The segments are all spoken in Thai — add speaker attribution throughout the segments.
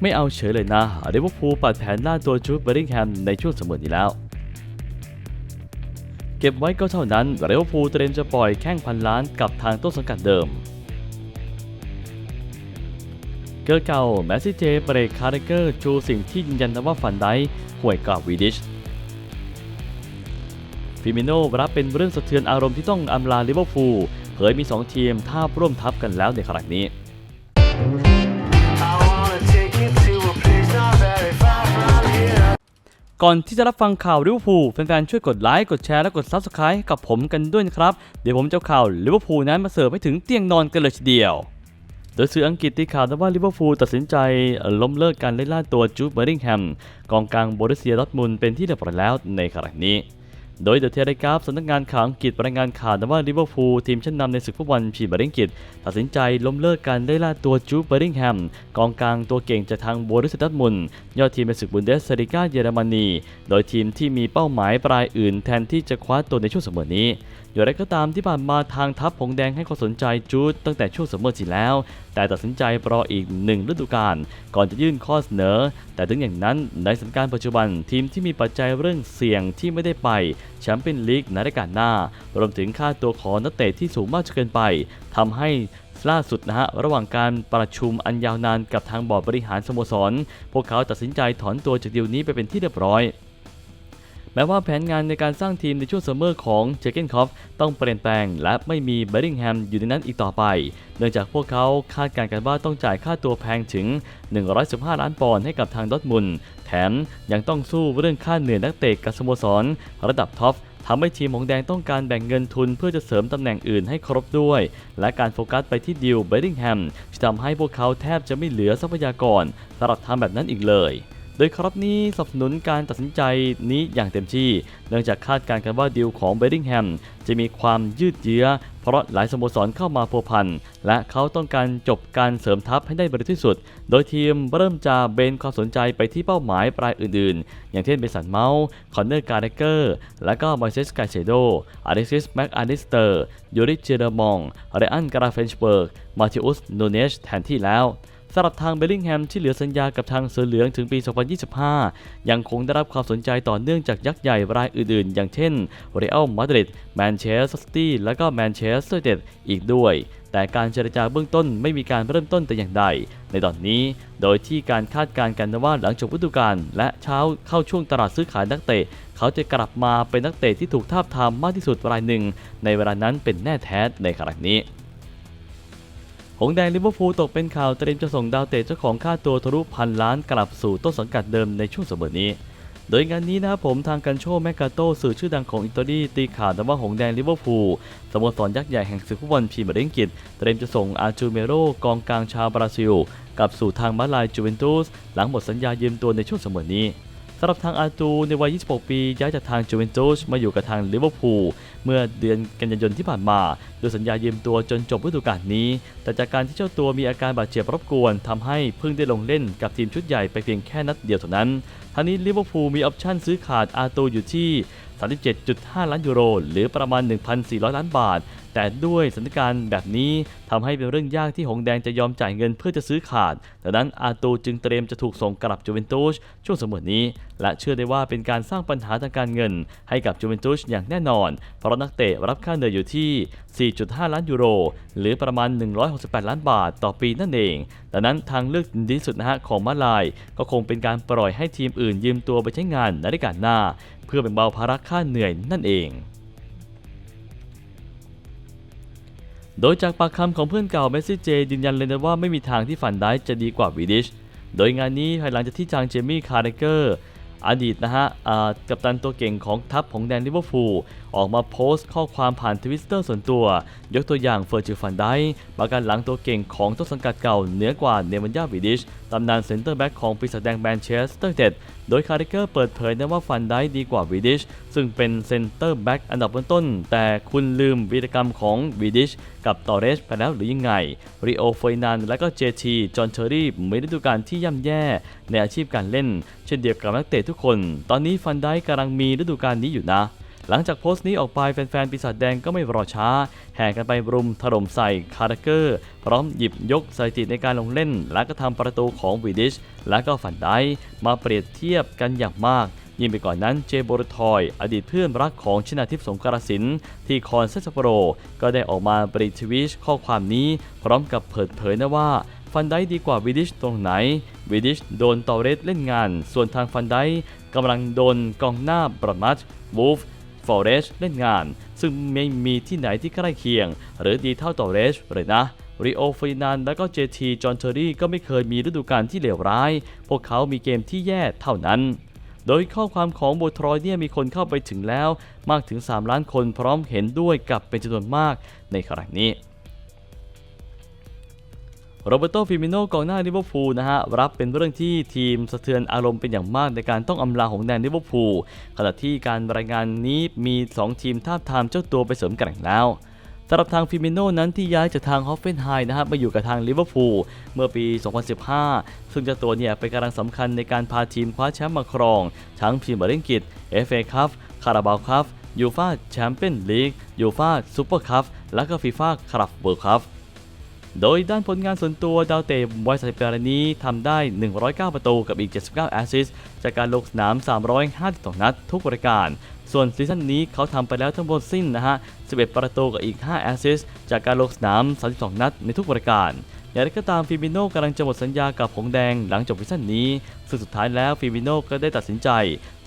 Speaker 1: ไม่เอาเฉยเลยนะลิเวอร์พูลปัดแผนล่าตัวจูดเบอร์ริงแฮมในช่วงเสมอนี้แล้ว เก็บไว้ก็เท่านั้นลิเวอร์พูลเตรียมจะปล่อยแข้งพันล้านกับทางต้นสังกัดเดิม เกอร์เก่าแมสซี่เจเบรกคาร์เกอร์ชูสิ่งที่ยืนยันนะว่าฟันได้ห่วยกว่าวีดิชฟิมิโนรับเป็นเรื่องสะเทือนอารมณ์ที่ต้องอำลาลิเวอร์พูลเผยมี 2 ทีมท่าร่วมทับกันแล้วในขณะนี้ ก่อนที่จะรับฟังข่าวลิเวอร์พูลแฟนๆช่วยกดไลค์กดแชร์และกด Subscribe กับผมกันด้วยนะครับ เดี๋ยวผมจะข่าวลิเวอร์พูลนั้นมาเสิร์ฟให้ถึงเตียงนอนกันเลยทีเดียว โดยสื่ออังกฤษตีข่าวว่าลิเวอร์พูลตัดสินใจล้มเลิกการเล่นล่าตัวจูดเบอร์ริงแฮมกองกลางโบรุสเซียดอทมุนเป็นที่เรียบร้อยแล้วในขณะนี้ โดยเดอะเทเลกราฟสำนักงานข่าวอังกฤษรายงานข่าวว่าลิเวอร์พูลทีมชั้นนำในศึกฟุตบอลพรีเมียร์ลีกตัดสินใจล้มเลิกการได้ล่าตัวจูเบอริงแฮมกองกลางตัวเก่งจากทางโบรุสเซียดมุนยอดทีมในศึกบุนเดสลิก้าเยอรมนีโดยทีมที่มีเป้าหมายปลายอื่นแทนที่จะคว้าตัวในช่วงเสมอนี้อย่างไรก็ตามที่ผ่านมาทางทัพผงแดงให้ความสนใจจูดตั้งแต่ช่วงเสมอที่แล้ว แต่ตัดสินใจรออีกหนึ่งฤดูกาลก่อนจะยื่นข้อเสนอ แต่ถึงอย่างนั้นในสถานการณ์ปัจจุบันทีมที่มีปัจจัยเรื่องเสี่ยงที่ไม่ได้ไปแชมเปี้ยนลีกในรายการหน้ารวมถึงค่าตัวของนักเตะที่สูงมากจนเกินไปทำให้ล่าสุดนะฮะ ระหว่างการประชุมอันยาวนานกับทางบอร์ดบริหารสโมสร พวกเขาตัดสินใจถอนตัวจากดีลนี้ไปเป็นที่เรียบร้อย แม้ว่าแผนงานในการสร้างทีมในช่วงซัมเมอร์ของเจเกนคอฟต้องเปลี่ยนแปลง และไม่มีเบริงแฮมอยู่ในนั้นอีกต่อไป เนื่องจากพวกเขาคาดการณ์กันว่าต้องจ่ายค่าตัวแพงถึง 115 ล้านปอนด์ให้กับทางดอทมุนแถมยังต้องสู้เรื่องค่าเหนื่อยนักเตะกับสโมสร ระดับท็อปทำให้ทีมของแดงต้องการแบ่งเงินทุนเพื่อจะเสริมตำแหน่งอื่นให้ครบด้วย และการโฟกัสไปที่ดิวเบริงแฮมที่ทำให้พวกเขาแทบจะไม่เหลือทรัพยากรสำหรับทำแบบนั้นอีกเลย ดยครับนี้สนับสนุนการตัดสินใจนี้อย่างเต็มที่ เนื่องจากคาดการณ์กันว่าดีลของเบริงแฮมจะมีความยืดเยื้อ เพราะหลายสโมสรเข้ามาพัวพัน และเขาต้องการจบการเสริมทัพให้ได้บริที่สุด โดยทีมเริ่มจะเบนความสนใจไปที่เป้าหมายปลายอื่นๆ อย่างเช่นเบสันเมาส์คอนเนอร์การ์เกอร์ และก็มอยเซสกาเชโดอาริซิสแม็กอาริสเตอร์ยูริเจเดมองเรอันกราเฟนชเบิร์กมาธิอุสโนเนชแทนที่แล้ว สำหรับทางเบลลิงแฮมที่เหลือสัญญากับทางเสือเหลืองถึงปี 2025 ยังคงได้รับความสนใจต่อเนื่องจากยักษ์ใหญ่รายอื่นๆ อย่างเช่นเรอัลมาดริดแมนเชสเตอร์ซิตี้และก็แมนเชสเตอร์เดดอีกด้วย แต่การเจรจาเบื้องต้นไม่มีการเริ่มต้นแต่อย่างใด ในตอนนี้ โดยที่การคาดการณ์กันว่าหลังจบฤดูกาลและเช้าเข้าช่วงตลาดซื้อขายนักเตะ เขาจะกลับมาเป็นนักเตะที่ถูกทาบทามมากที่สุดรายหนึ่ง ในเวลานั้นเป็นแน่แท้ในขณะนี้ งแดงลิเวอร์พูลตกเป็นข่าวเตรียมจะส่งดาวเตะเจ้าของค่าตัวทะลุพันล้านกลับสู่ต้นสังกัดเดิมในช่วงเสมอนี้ โดยงานนี้นะครับผมทางกันโชแมกกาโตสื่อชื่อดังของอิตาลีตีข่าวว่าหงแดงลิเวอร์พูลสโมสรยักษ์ใหญ่แห่งศึกฟุตบอลพรีเมียร์ลีกอังกฤษเตรียมจะส่งอาจูเมโรกองกลางชาวบราซิลกลับสู่ทางมาลายจูเวนตุสหลังหมดสัญญายืมตัวในช่วงเสมอนี้ สำหรับทางอาตูในวัย 26 ปี ย้ายจากทางจูเวนตุสมาอยู่กับทางลิเวอร์พูลเมื่อเดือนกันยายนที่ผ่านมา โดยสัญญายืมตัวจนจบฤดูกาลนี้ แต่จากการที่เจ้าตัวมีอาการบาดเจ็บรบกวนทำให้เพิ่งได้ลงเล่นกับทีมชุดใหญ่ไปเพียงแค่นัดเดียวเท่านั้น ทางนี้ลิเวอร์พูลมีออปชั่นซื้อขาดอาตูอยู่ที่ 37.5 ล้านยูโร หรือประมาณ 1,400 ล้านบาท แต่ด้วยสถานการณ์แบบนี้ทำให้เป็นเรื่องยากที่หงแดงจะยอมจ่ายเงินเพื่อจะซื้อขาดดังนั้นอาตูจึงเตรียมจะถูกส่งกลับจูเวนตุสช่วงสมอนี้ และเชื่อได้ว่าเป็นการสร้างปัญหาทางการเงิน ให้กับจูเวนตุสอย่างแน่นอน เพราะนักเตะรับค่าเหนื่อยอยู่ที่ 4.5 ล้านยูโร หรือประมาณ 168 ล้านบาทต่อปีนั่นเอง ดังนั้นทางเลือกดีที่สุดนะฮะของมาลาย ก็คงเป็นการปล่อยให้ทีมอื่นยืมตัวไปใช้งานในฤดูกาลหน้า เพื่อแบ่งเบาภาระค่าเหนื่อยนั่นเองโดยจากปากคำของเพื่อนเก่าเมสซี่เจยืนยันเลยนะว่าไม่มีทางที่ฝันได้จะดีกว่าวีดิช โดยงานนี้ภายหลังจากที่จางเจมี่คาร์เรเกอร์ อดีตนะฮะกัปตันตัวเก่งของทัพของแดนลิเวอร์พูล ออกมาโพสต์ข้อความผ่านทวิตเตอร์ส่วนตัว ยกตัวอย่างเฟอร์จิฟันไดประกันหลังตัวเก่งของต้นสังกัดเก่าเหนือกว่าเนมันยาวิดิชตำนานเซนเตอร์แบ็กของปีศาจแดงแมนเชสเตอร์เดดโดยคาร์เรเกอร์เปิดเผยนะว่าฟันได้ดีกว่าวิดิชซึ่งเป็นเซนเตอร์แบ็กอันดับต้นๆแต่คุณลืมวีรกรรมของวิดิชกับตอเรสไปแล้วหรือยังไงริโอเฟยนันและก็เจทีจอห์นเชอรี่มีฤดูกาลที่ย่ำแย่ในอาชีพการเล่น เช่นเดียวกับนักเตะทุกคน ตอนนี้ฟันได้กำลังมีฤดูกาลนี้อยู่นะ หลังจากโพสต์นี้ออกไปแฟนๆปีศาจแดงก็ไม่รอช้า แห่กันไปรุมถล่มใส่คาร์เกอร์ พร้อมหยิบยกสถิติในการลงเล่น และก็ทำประตูของวีดิช และก็ฝันไดมาเปรียบเทียบกันอย่างมากยิ่งไปกว่อนนั้นเจโบรทอย อดีตเพื่อนรักของชนาทิพย์สงกรสินที่คอนเซสโปโร ก็ได้ออกมาบริทวิชข้อความนี้ พร้อมกับเปิดเผยนะว่า ฟันไดดีกว่าวิดิชตรงไหน วิดิชโดนตอเรสเล่นงาน ส่วนทางฟันไดกำลังโดนกองหน้าบรัมัชวูฟ ฟอเรสเล่นงาน ซึ่งไม่มีที่ไหนที่ใกล้เคียง หรือดีเท่าตอเรสเลยนะริโอฟรินันและก็เจทีจอห์นเทอรี่ก็ไม่เคยมีฤดูกาลที่เลวร้าย พวกเขามีเกมที่แย่เท่านั้น โดยข้อความของโบทรอยเนี่ยมีคนเข้าไปถึงแล้ว มากถึง 3 ล้านคนพร้อมเห็นด้วยกับเป็นจำนวนมากในครั้งนี้ โรเบโตฟิมิโนกองหน้าลิเวอร์พูลนะฮะรับเป็นเรื่องที่ทีมสะเทือนอารมณ์เป็นอย่างมากในการต้องอำลาของแดนลิเวอร์พูลขณะที่การรายงานนี้มี 2 ทีมทาบทามเจ้าตัวไปเสริมแกร่งแล้วสำหรับทางฟิมิโนนั้นที่ย้ายจากทางฮอฟเฟนไฮนะฮะมาอยู่กับทางลิเวอร์พูลเมื่อปี 2015 ซึ่งเจ้าตัวเนี่ยเป็นกำลังสำคัญในการพาทีมคว้าแชมป์มาครอง ทั้งพรีเมียร์ลีกอังกฤษ FA คัพคาราบาวคัพยูฟาแชมเปี้ยนลีกยูฟาซูเปอร์คัพและก็ฟีฟ่าคลับเวิลด์คัพ โดยด้านผลงานส่วนตัวดาวเตะวัย31ปีนี้ทำได้ 109 ประตูกับอีก 79 แอสซิสต์จากการลงสนาม 352 นัดทุกรายการ ส่วนซีซั่นนี้เขาทำไปแล้วทั้งหมดสิ้นนะฮะ 11 ประตูกับอีก 5 แอสซิสต์จากการลงสนาม 32 นัดในทุกรายการอย่างไรก็ตามฟิมิโน่กำลังจะหมดสัญญากับหงแดงหลังจบซีซั่นนี้ ซึ่งสุดท้ายแล้วฟิมิโน่ก็ได้ตัดสินใจ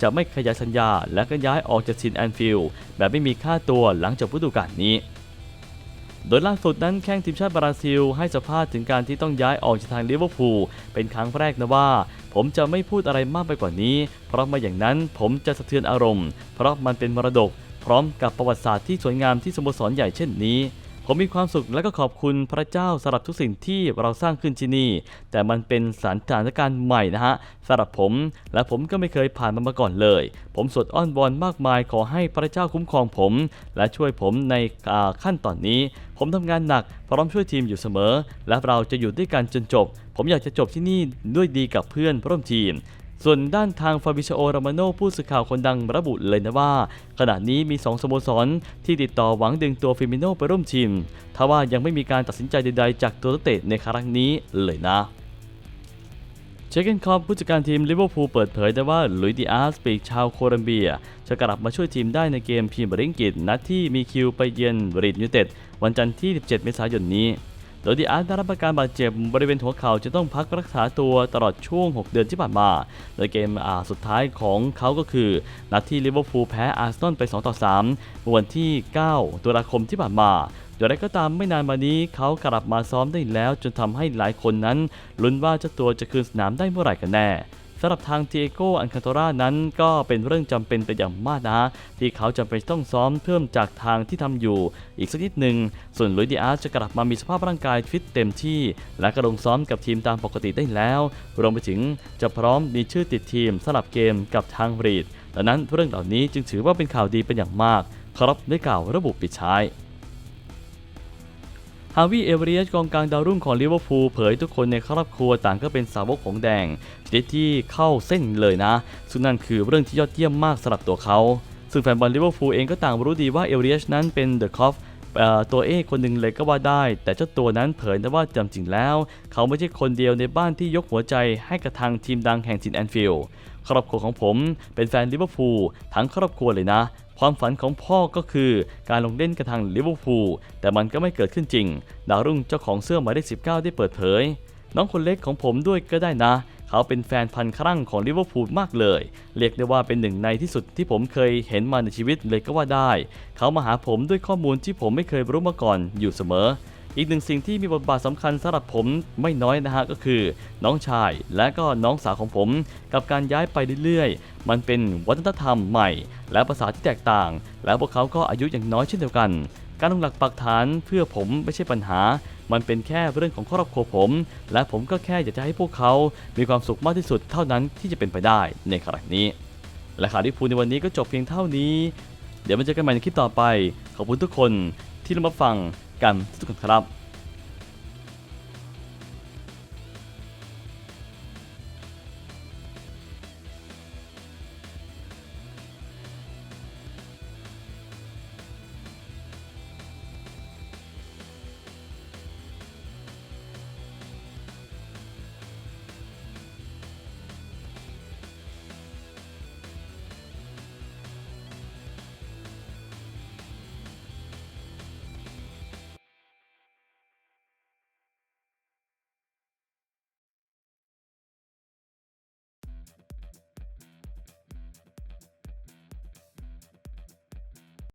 Speaker 1: จะไม่ขยายสัญญาและก็ย้ายออกจากซินแอนฟิลด์แบบไม่มีค่าตัวหลังจบฤดูกาลนี้ โดยล่าสุดนั้นแข้งทีมชาติบราซิล ให้สัมภาษณ์ถึงการที่ต้องย้ายออกจากทางลิเวอร์พูลเป็นครั้งแรกนะว่า ผมจะไม่พูดอะไรมากไปกว่านี้ เพราะมาอย่างนั้นผมจะสะเทือนอารมณ์ เพราะมันเป็นมรดก พร้อมกับประวัติศาสตร์ที่สวยงามที่สโมสรใหญ่เช่นนี้ ผมมีความสุขและก็ขอบคุณพระเจ้าสำหรับทุกสิ่งที่เราสร้างขึ้นที่นี่ แต่มันเป็นสถานการณ์ใหม่นะฮะสำหรับผม และผมก็ไม่เคยผ่านมันมาก่อนเลย ผมสวดอ้อนวอนมากมายขอให้พระเจ้าคุ้มครองผม และช่วยผมในขั้นตอนนี้ ผมทำงานหนักพร้อมช่วยทีมอยู่เสมอ และเราจะอยู่ด้วยกันจนจบ ผมอยากจะจบที่นี่ด้วยดีกับเพื่อนร่วมทีม ส่วนด้านทางฟาบิชโอรามาโนผู้สื่อข่าวคนดังระบุเลยนะว่า ขณะนี้มี 2สโมสรที่ติดต่อหวังดึงตัวฟิมิโนไปร่วมทีมทว่ายังไม่มีการตัดสินใจใดๆ จากตัวนักเตะในครั้งนี้เลยนะเชคเกนคอปผู้จัดการทีมลิเวอร์พูลเปิดเผยได้ว่าลุยดิอาสปีกชาวโคลัมเบีย จะกลับมาช่วยทีมได้ในเกมพรีเมียร์ลีกอังกฤษนัดที่มีคิวไปเยือนบรีดยูเต็ดวันจันทร์ที่ 17 เมษายนนี้ โดยดีอาร์ตได้รับอาการบาดเจ็บบริเวณหัวเข่าจะต้องพักรักษาตัวตลอดช่วง 6 เดือนที่ผ่านมา โดยเกมอาสุดท้ายของเขาก็คือ นัดที่ลิเวอร์พูลแพ้อาร์เซนอลไป 2 ต่อ 3 เมื่อวันที่ 9 ตุลาคมที่ผ่านมาอย่างไรก็ตามไม่นานมานี้เขากลับมาซ้อมได้แล้ว จนทำให้หลายคนนั้นลุ้นว่าเจ้าตัวจะคืนสนามได้เมื่อไหร่กันแน่ สำหรับทางเทโกอันคาโตรานั้นก็เป็นเรื่องจำเป็นไปอย่างมากนะที่เขาจำเป็นต้องซ้อมเพิ่มจากทางที่ทำอยู่อีกสักนิดหนึ่ง ส่วนลุยดิอาร์จะกลับมามีสภาพร่างกายฟิตเต็มที่ และกระลงซ้อมกับทีมตามปกติได้แล้ว รวมไปถึงจะพร้อมมีชื่อติดทีมสลับเกมกับทางรีดดังนั้นเรื่องเหล่านี้จึงถือว่าเป็นข่าวดีเป็นอย่างมาก ครับได้กล่าวระบุปิดท้าย ฮาวิเอเวอรียสกองกลางดาวรุ่งของลิเวอร์พูลเผยทุกคนในครอบครัวต่างก็เป็นสาวกของแดงชนิดที่เข้าเส้นเลยนะ ซึ่งนั่นคือเรื่องที่ยอดเยี่ยมมากสำหรับตัวเขา ซึ่งแฟนบอลลิเวอร์พูลเองก็ต่างรู้ดีว่าเอเวอรียสนั้นเป็นเดอะคอฟตัวเอกคนหนึ่งเลยก็ว่าได้ แต่เจ้าตัวนั้นเผยนะว่าจริงๆแล้ว เขาไม่ใช่คนเดียวในบ้านที่ยกหัวใจให้กับทางทีมดังแห่งจินแอนฟิลด์ครอบครัวของผมเป็นแฟนลิเวอร์พูลทั้งครอบครัวเลยนะ ความฝันของพ่อก็คือการลงเล่นกระทางลิเวอร์พูลแต่มันก็ไม่เกิดขึ้นจริง ดาวรุ่งเจ้าของเสื้อหมายเลข19 ได้เปิดเผย น้องคนเล็กของผมด้วยก็ได้นะ เขาเป็นแฟนพันธุ์ครั่งของลิเวอร์พูลมากเลย เรียกได้ว่าเป็นหนึ่งในที่สุดที่ผมเคยเห็นมาในชีวิตเลยก็ว่าได้ เขามาหาผมด้วยข้อมูลที่ผมไม่เคยรู้มาก่อนอยู่เสมอ อีกหนึ่งสิ่งที่มีบทบาทสำคัญสำหรับผมไม่น้อยนะฮะก็คือ น้องชายและก็น้องสาวของผม กับการย้ายไปเรื่อยๆ มันเป็นวัฒนธรรมใหม่ และภาษาที่แตกต่าง แล้วพวกเขาก็อายุอย่างน้อยเช่นเดียวกัน การลงหลักปักฐานเพื่อผมไม่ใช่ปัญหา มันเป็นแค่เรื่องของครอบครัวผม และผมก็แค่อยากจะให้พวกเขามีความสุขมากที่สุดเท่านั้นที่จะเป็นไปได้ในขณะนี้ และข่าวที่พูดในวันนี้ก็จบเพียงเท่านี้ เดี๋ยวมาเจอกันใหม่ในคลิปต่อไป ขอบคุณทุกคนที่รับฟัง กันทุกคนครับ